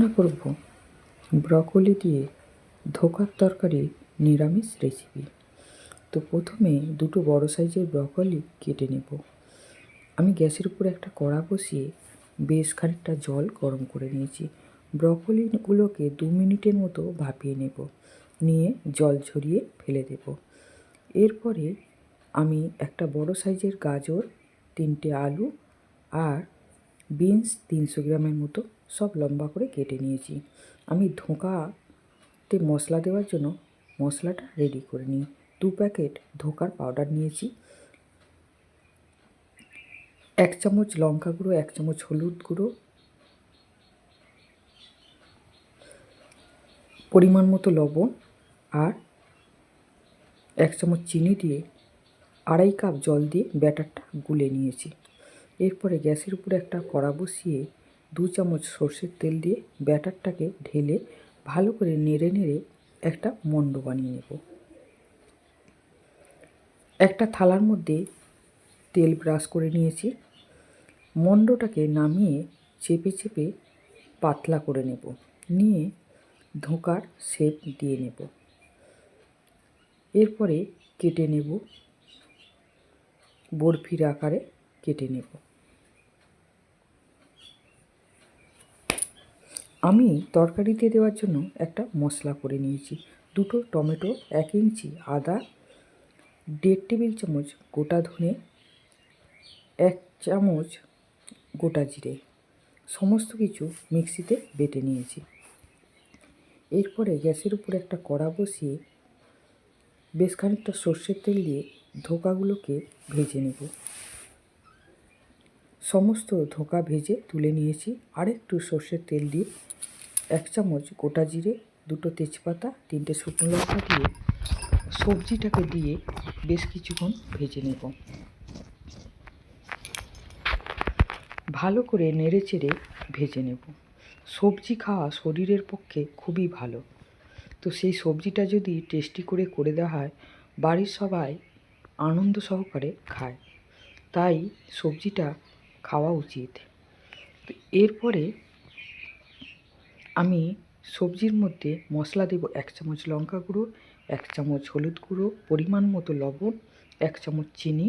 রান্না করব, ব্রকলি দিয়ে ধোকার তরকারি নিরামিষ রেসিপি তো প্রথমে দুটো বড় সাইজের ব্রকলি কেটে নেব। আমি গ্যাসের উপর একটা কড়া বসিয়ে বেশ খানিকটা জল গরম করে নিয়েছি। ব্রকলিগুলোকে দু মিনিটের মতো ভাপিয়ে নেব। নিয়ে জল ঝরিয়ে ফেলে দেব। এরপরে আমি একটা বড় সাইজের গাজর, তিনটে আলু আর বিনস তিনশো গ্রামের মতো সব লম্বা করে কেটে নিয়েছি। আমি ধোঁকাতে মশলা দেওয়ার জন্য মশলাটা রেডি করে নিই। দু প্যাকেট ধোঁকার পাউডার নিয়েছি। এক চামচ লঙ্কা গুঁড়ো, এক চামচ হলুদ গুঁড়ো। পরিমাণ মতো লবণ আর এক চামচ চিনি দিয়ে আড়াই কাপ জল দিয়ে ব্যাটারটা গুলে নিয়েছি। এরপরে গ্যাসের উপরে একটা কড়া বসিয়ে দু চামচ সর্ষের তেল দিয়ে ব্যাটারটাকে ঢেলে ভালো করে নেড়ে নেড়ে একটা মণ্ড বানিয়ে নেব। একটা থালার মধ্যে তেল ব্রাশ করে নিয়েছি। মণ্ডটাকে নামিয়ে চেপে চেপে পাতলা করে নেব। নিয়ে ধোঁকার শেপ দিয়ে নেব। এরপরে কেটে নেব। বরফির আকারে কেটে নেব। আমি তরকারিতে দেওয়ার জন্য একটা মশলা করে নিয়েছি। দুটো টমেটো, এক ইঞ্চি আদা, দেড় টেবিল চামচ গোটা ধনে, এক চামচ গোটা জিরে। সমস্ত কিছু মিক্সিতে বেটে নিয়েছি। এরপরে গ্যাসের উপরে একটা কড়া বসিয়ে বেশ খানিকটা সর্ষের তেল দিয়ে ধোকাগুলোকে ভেজে নেব। সমস্ত ধোকা ভেজে তুলে নিয়েছি। আরেকটু সর্ষের তেল দিয়ে এক চামচ গোটা জিরে, দুটো তেজপাতা, তিনটে শুকনো লঙ্কা দিয়ে সবজিটাকে দিয়ে বেশ কিছুক্ষণ ভেজে নেব। ভালো করে নেড়ে চেড়ে ভেজে নেব। সবজি খাওয়া শরীরের পক্ষে খুবই ভালো। তো সেই সবজিটা যদি টেস্টি করে করে দেওয়া হয়, বাড়ির সবাই আনন্দ সহকারে খায়। তাই সবজিটা খাওয়া উচিত। এরপরে আমি সবজির মধ্যে মশলা দেব এক চামচ লঙ্কা গুঁড়ো, এক চামচ হলুদ গুঁড়ো, পরিমাণ মতো লবণ, এক চামচ চিনি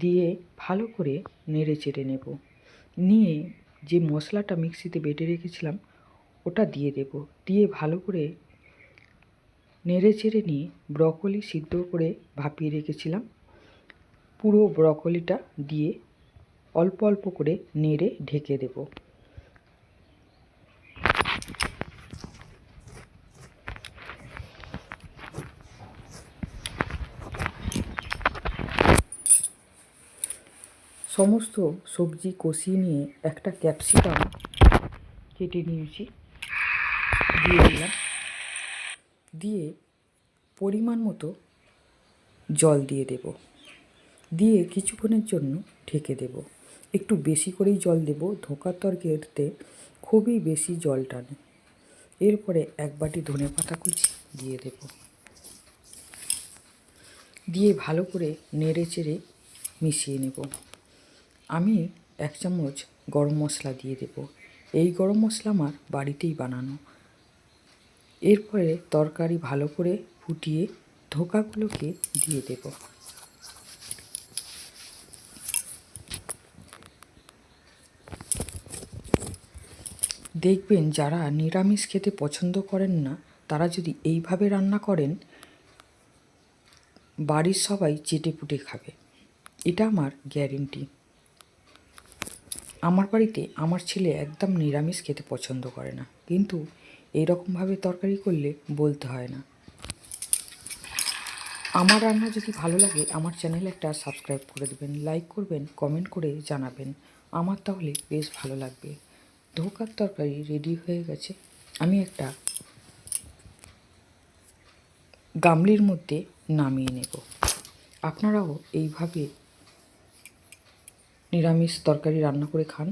দিয়ে ভালো করে নেড়ে চেড়ে নেব। নিয়ে যে মশলাটা মিক্সিতে বেটে রেখেছিলাম, ওটা দিয়ে দেব। দিয়ে ভালো করে নেড়ে চেড়ে নিয়ে ব্রকলি সিদ্ধ করে ভাপিয়ে রেখেছিলাম। পুরো ব্রকলিটা দিয়ে অল্প অল্প করে নেড়ে ঢেকে দেব। সমস্ত সবজি কষিয়ে নিয়ে একটা ক্যাপসিকাম কেটে নিয়েছি। দিয়ে দিলাম। দিয়ে পরিমাণ মতো জল দিয়ে দেব। দিয়ে কিছুক্ষণের জন্য ঢেকে দেব। একটু বেশি করেই জল দেব। ধোকার তরকারিতে খুবই বেশি জল টানে। এরপরে এক বাটি ধনে পাতা কুচি দিয়ে দেব। দিয়ে ভালো করে নেড়ে চেড়ে মিশিয়ে নেব। আমি এক চামচ গরম মশলা দিয়ে দেব। এই গরম মশলা আমার বাড়িতেই বানানো। এরপরে তরকারি ভালো করে ফুটিয়ে ধোকাগুলোকে দিয়ে দেব। দেখবেন যারা নিরামিষ খেতে পছন্দ করেন না, তারা যদি এইভাবে রান্না করেন, বাড়ির সবাই চেটে পুটে খাবে। এটা আমার গ্যারেন্টি। আমার বাড়িতে আমার ছেলে একদম নিরামিষ খেতে পছন্দ করে না। কিন্তু এইরকমভাবে তরকারি করলে বলতে হয় না। আমার রান্না যদি ভালো লাগে, আমার চ্যানেলে একটা সাবস্ক্রাইব করে দেবেন, লাইক করবেন, কমেন্ট করে জানাবেন। আমার তাহলে বেশ ভালো লাগবে। ধোকার তরকারি রেডি হয়ে গেছে। আমি একটা গামলির মধ্যে নামিয়ে নেব। আপনারাও এইভাবে নিরামিষ তরকারি রান্না করে খান।